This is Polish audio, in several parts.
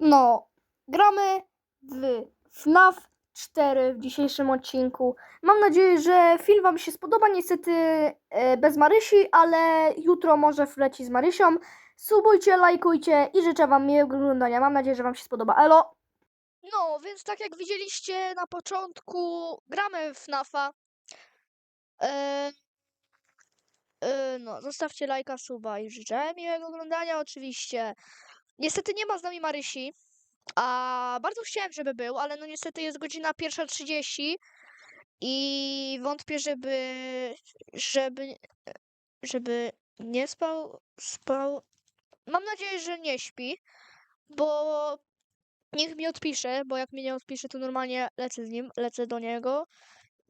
No, gramy w FNAF 4 w dzisiejszym odcinku. Mam nadzieję, że film Wam się spodoba. Niestety e, bez Marysi, ale jutro może wleci z Marysią. Subujcie, lajkujcie i życzę Wam miłego oglądania. Mam nadzieję, że Wam się spodoba. Elo! No, więc tak jak widzieliście na początku, gramy w FNAFa. E, e, no, zostawcie lajka, suba i życzę miłego oglądania oczywiście. Niestety nie ma z nami Marysi, a bardzo chciałem, żeby był, ale no niestety jest godzina 1.30 i wątpię, żeby, żeby, żeby nie spał, spał. Mam nadzieję, że nie śpi, bo Niech mi odpisze, bo jak mi nie odpisze, to normalnie lecę z nim, lecę do niego.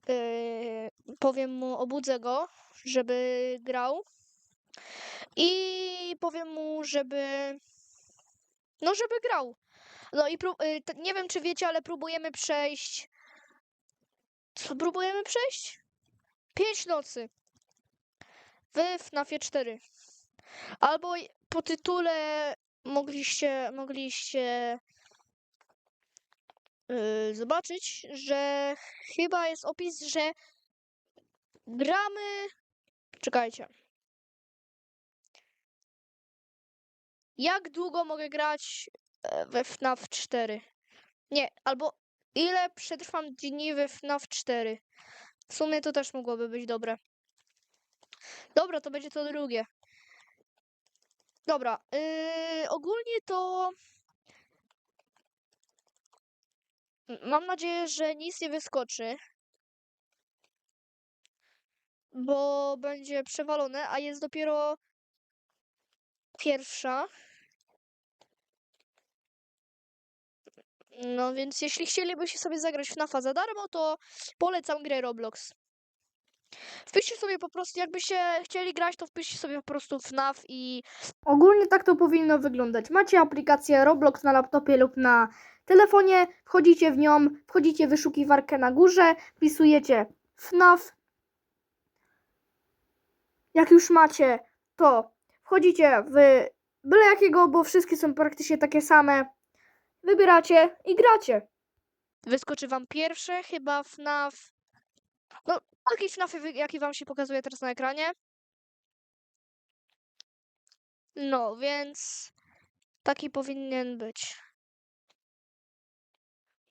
Yy, powiem mu, obudzę go, żeby grał. I powiem mu, żeby. No, żeby grał. No i t- nie wiem, czy wiecie, ale próbujemy przejść. Co próbujemy przejść? Pięć nocy. W FNAFie 4. Albo po tytule mogliście, mogliście yy, zobaczyć, że chyba jest opis, że gramy. Czekajcie. Jak długo mogę grać e, we FNAF 4? Nie, albo ile przetrwam dni we FNAF 4? W sumie to też mogłoby być dobre. Dobra, to będzie to drugie. Dobra, yy, ogólnie to Mam nadzieję, że nic nie wyskoczy, bo będzie przewalone, a jest dopiero pierwsza. No więc jeśli chcielibyście sobie zagrać w FNAFa za darmo, to polecam grę Roblox. Wpiszcie sobie po prostu, jakbyście chcieli grać, to wpiszcie sobie po prostu FNAF i Ogólnie tak to powinno wyglądać. Macie aplikację Roblox na laptopie lub na telefonie, wchodzicie w nią, wchodzicie w wyszukiwarkę na górze, wpisujecie FNAF. Jak już macie, to wchodzicie w byle jakiego, bo wszystkie są praktycznie takie same. Wybieracie i gracie. wyskoczy wam pierwsze chyba FNAF. No, taki FNAF, jaki wam się pokazuje teraz na ekranie. No, więc taki powinien być.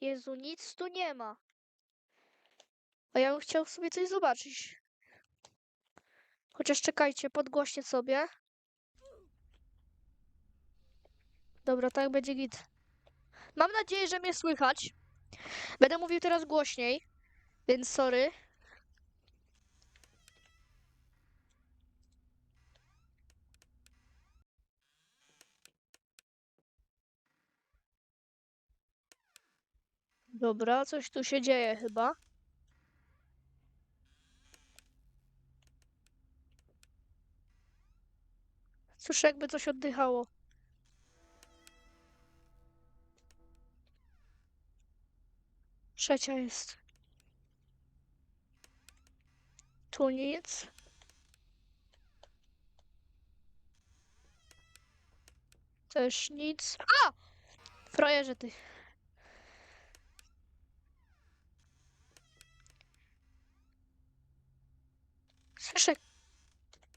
Jezu, nic tu nie ma. A ja bym chciał sobie coś zobaczyć. Chociaż czekajcie, podgłośnie sobie. Dobra, tak będzie git. Mam nadzieję, że mnie słychać. Będę mówił teraz głośniej, więc sorry. Dobra, coś tu się dzieje chyba. Słyszę, jakby coś oddychało. Trzecia jest. Tu nic. Też nic. A! Frajerze ty. Słyszę.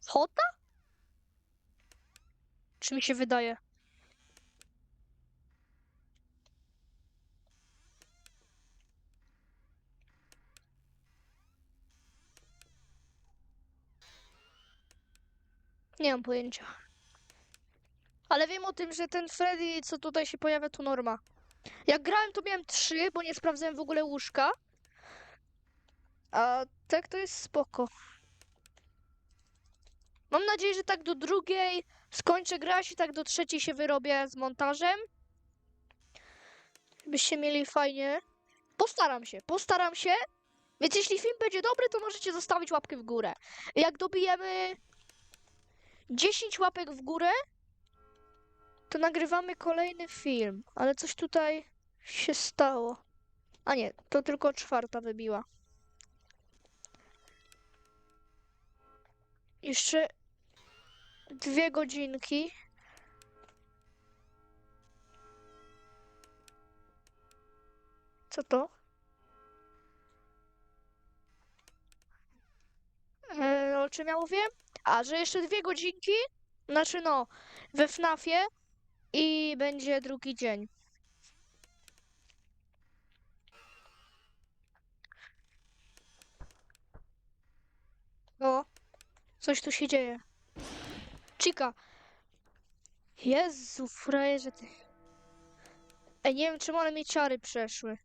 Chota? Czy mi się wydaje? Nie mam pojęcia. Ale wiem o tym, że ten Freddy, co tutaj się pojawia, to norma. Jak grałem, to miałem trzy, bo nie sprawdzałem w ogóle łóżka. A tak to jest spoko. Mam nadzieję, że tak do drugiej skończę grać i tak do trzeciej się wyrobię z montażem. Byście mieli fajnie. Postaram się, postaram się. Więc jeśli film będzie dobry, to możecie zostawić łapkę w górę. Jak dobijemy 10 łapek w górę, to nagrywamy kolejny film. Ale coś tutaj się stało. A nie, to tylko czwarta wybiła. Jeszcze dwie godzinki. Co to? O czym ja mówię? A, że jeszcze dwie godzinki? Znaczy no, we FNAFie i będzie drugi dzień. O, coś tu się dzieje. Chica. Jezu, frajerze ty. Ej, nie wiem czemu, ale mi ciary przeszły.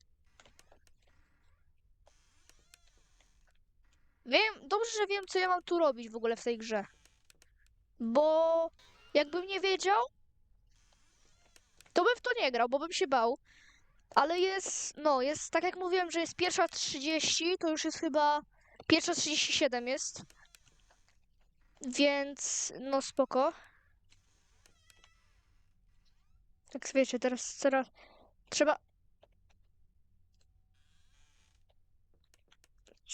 Wiem, dobrze, że wiem, co ja mam tu robić w ogóle w tej grze. Bo jakbym nie wiedział, to bym w to nie grał, bo bym się bał. Ale jest, no, jest tak jak mówiłem, że jest pierwsza 30, to już jest chyba pierwsza 37 jest. Więc, no spoko. Tak wiecie, teraz, teraz trzeba...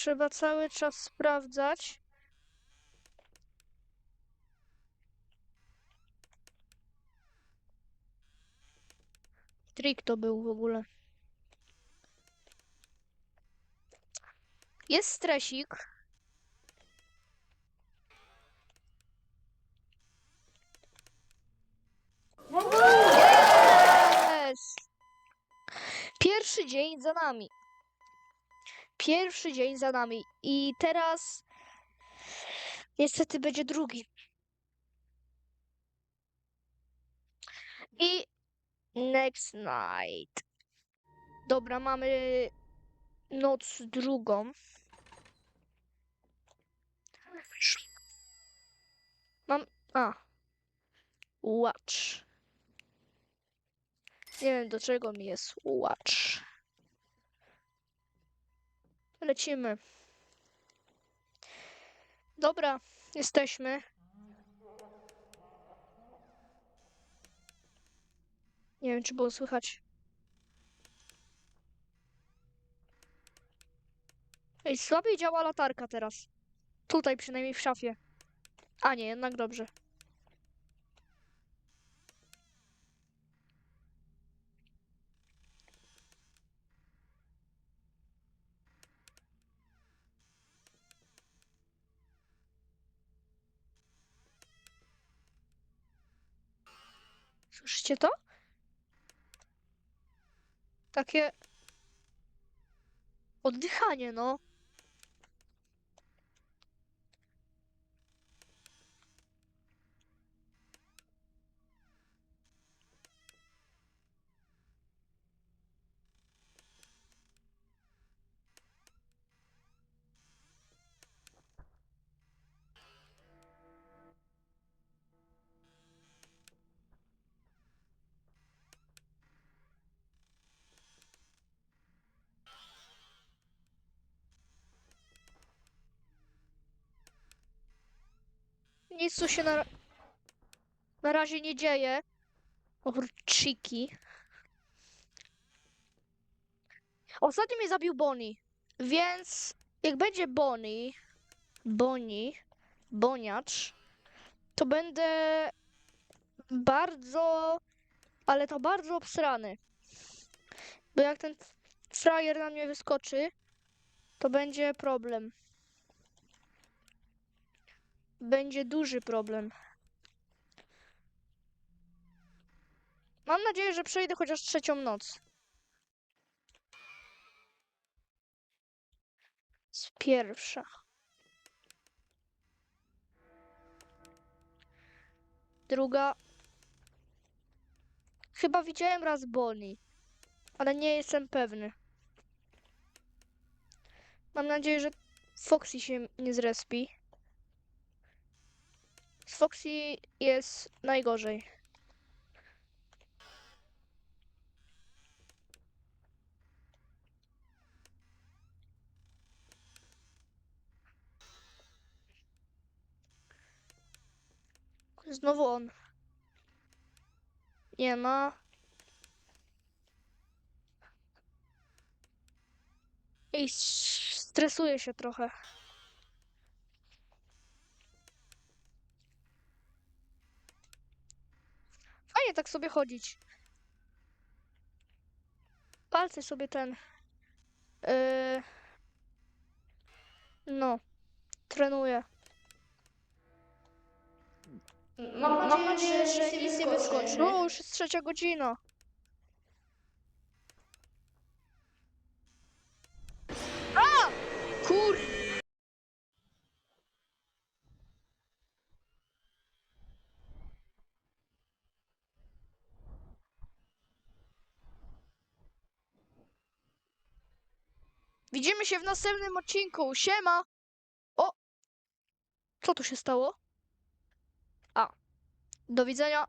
Trzeba cały czas sprawdzać. Trik to był w ogóle. Jest stresik. Jest! Pierwszy dzień za nami. Pierwszy dzień za nami. I teraz niestety będzie drugi. I next night. Dobra, mamy noc drugą. Mam. A. Watch. Nie wiem do czego mi jest watch. Lecimy. Dobra, jesteśmy. Nie wiem, czy było słychać. Ej, słabiej działa latarka teraz. Tutaj przynajmniej w szafie. A nie, jednak dobrze. Słyszycie to? Takie oddychanie, no. Nic tu się na, na razie nie dzieje. Orczyki. Ostatnio mnie zabił Bonnie, więc jak będzie Bonnie, Bonnie, Boniacz, to będę bardzo, ale to bardzo obsrany. Bo jak ten frajer na mnie wyskoczy, to będzie problem będzie duży problem. Mam nadzieję, że przejdę chociaż trzecią noc. Z pierwsza. Druga. Chyba widziałem raz Bonnie, ale nie jestem pewny. Mam nadzieję, że Foxy się nie zrespi. Z Foxy jest najgorzej. Znowu on. Nie ma. Ej, stresuję się trochę. Fajnie tak sobie chodzić. Palce sobie ten Yy... No, trenuję. Mam, Mam nadzieję, że nic nie wyskoczy. No, już jest trzecia godzina. A! Kur... Widzimy się w następnym odcinku. Siema! O! Co tu się stało? A. Do widzenia.